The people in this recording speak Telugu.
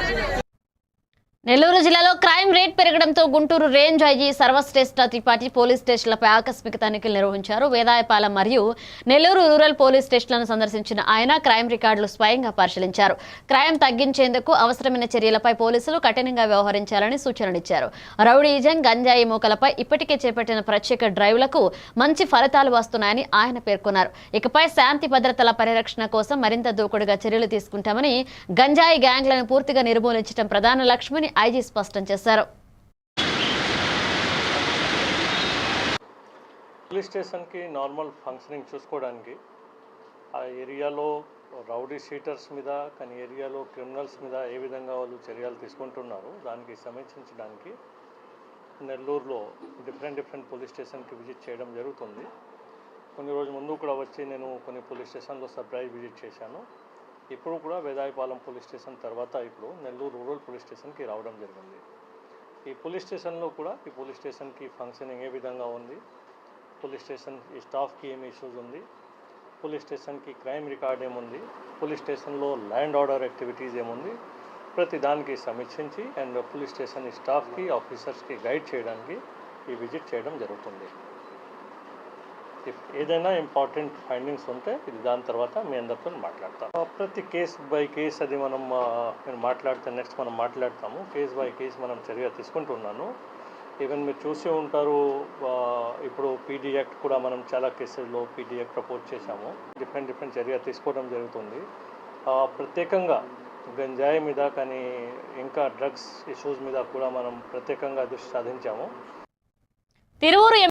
look. నెల్లూరు జిల్లాలో క్రైమ్ రేట్ పెరగడంతో Guntur range IG Sarvashreshtha Tripathi police స్టేషన్లపై ఆకస్మిక తనిఖీలు నిర్వహించారు. వేదాయపాలెం మరియు నెల్లూరు రూరల్ పోలీస్ స్టేషన్లను సందర్శించిన ఆయన క్రైమ్ రికార్డులు స్వయంగా పరిశీలించారు. క్రైమ్ తగ్గించేందుకు అవసరమైన చర్యలపై పోలీసులు కఠినంగా వ్యవహరించాలని సూచనలిచ్చారు రౌడీజం గంజాయి మూకలపై ఇప్పటికే చేపట్టిన ప్రత్యేక డ్రైవ్లకు మంచి ఫలితాలు వస్తున్నాయని ఆయన పేర్కొన్నారు. ఇకపై శాంతి భద్రతల పరిరక్షణ కోసం మరింత దూకుడుగా చర్యలు తీసుకుంటామని గంజాయి గ్యాంగ్లను పూర్తిగా నిర్మూలించడం ప్రధాన లక్ష్యమని ఐజీ స్పష్టం చేశారు. పోలీస్ స్టేషన్కి నార్మల్ ఫంక్షనింగ్ చూసుకోవడానికి ఆ ఏరియాలో రౌడీ షీటర్స్ మీద కానీ ఏరియాలో క్రిమినల్స్ మీద ఏ విధంగా వాళ్ళు చర్యలు తీసుకుంటున్నారు దానికి సమీక్షించడానికి నెల్లూరులో డిఫరెంట్ డిఫరెంట్ పోలీస్ స్టేషన్కి విజిట్ చేయడం జరుగుతుంది. కొన్ని రోజుల ముందు కూడా వచ్చి నేను కొన్ని పోలీస్ స్టేషన్లో సర్ప్రైజ్ విజిట్ చేశాను. ఇప్పుడు కూడా వేదాయపాలెం పోలీస్ స్టేషన్ తర్వాత ఇప్పుడు నెల్లూరు రూరల్ పోలీస్ స్టేషన్కి రావడం జరిగింది. ఈ పోలీస్ స్టేషన్లో కూడా ఈ పోలీస్ స్టేషన్కి ఫంక్షనింగ్ ఏ విధంగా ఉంది? పోలీస్ స్టేషన్ ఈ స్టాఫ్కి ఏమి ఇష్యూస్ ఉంది? పోలీస్ స్టేషన్కి క్రైమ్ రికార్డ్ ఏముంది? పోలీస్ స్టేషన్లో ల్యాండ్ ఆర్డర్ యాక్టివిటీస్ ఏముంది? ప్రతి దానికి సమీక్షించి అండ్ పోలీస్ స్టేషన్ స్టాఫ్కి ఆఫీసర్స్కి గైడ్ చేయడానికి ఈ విజిట్ చేయడం జరుగుతుంది. ఏదైనా ఇంపార్టెంట్ ఫైండింగ్స్ ఉంటే ఇది దాని తర్వాత మీ అందరితో మాట్లాడతాం. ప్రతి కేస్ బై కేస్ అది మనం నేను మాట్లాడితే నెక్స్ట్ మనం మాట్లాడతాము. కేస్ బై కేస్ మనం చర్య తీసుకుంటున్నాను. ఈవెన్ మీరు చూసి ఉంటారు ఇప్పుడు పీడీ యాక్ట్ కూడా మనం చాలా కేసుల్లో పీడీ యాక్ట్ ప్రపోజ్ చేశాము. డిఫరెంట్ డిఫరెంట్ చర్య తీసుకోవడం జరుగుతుంది. ప్రత్యేకంగా గంజాయి మీద కానీ ఇంకా డ్రగ్స్ ఇష్యూస్ మీద కూడా మనం ప్రత్యేకంగా దృష్టి సాధించాము. తిరువురు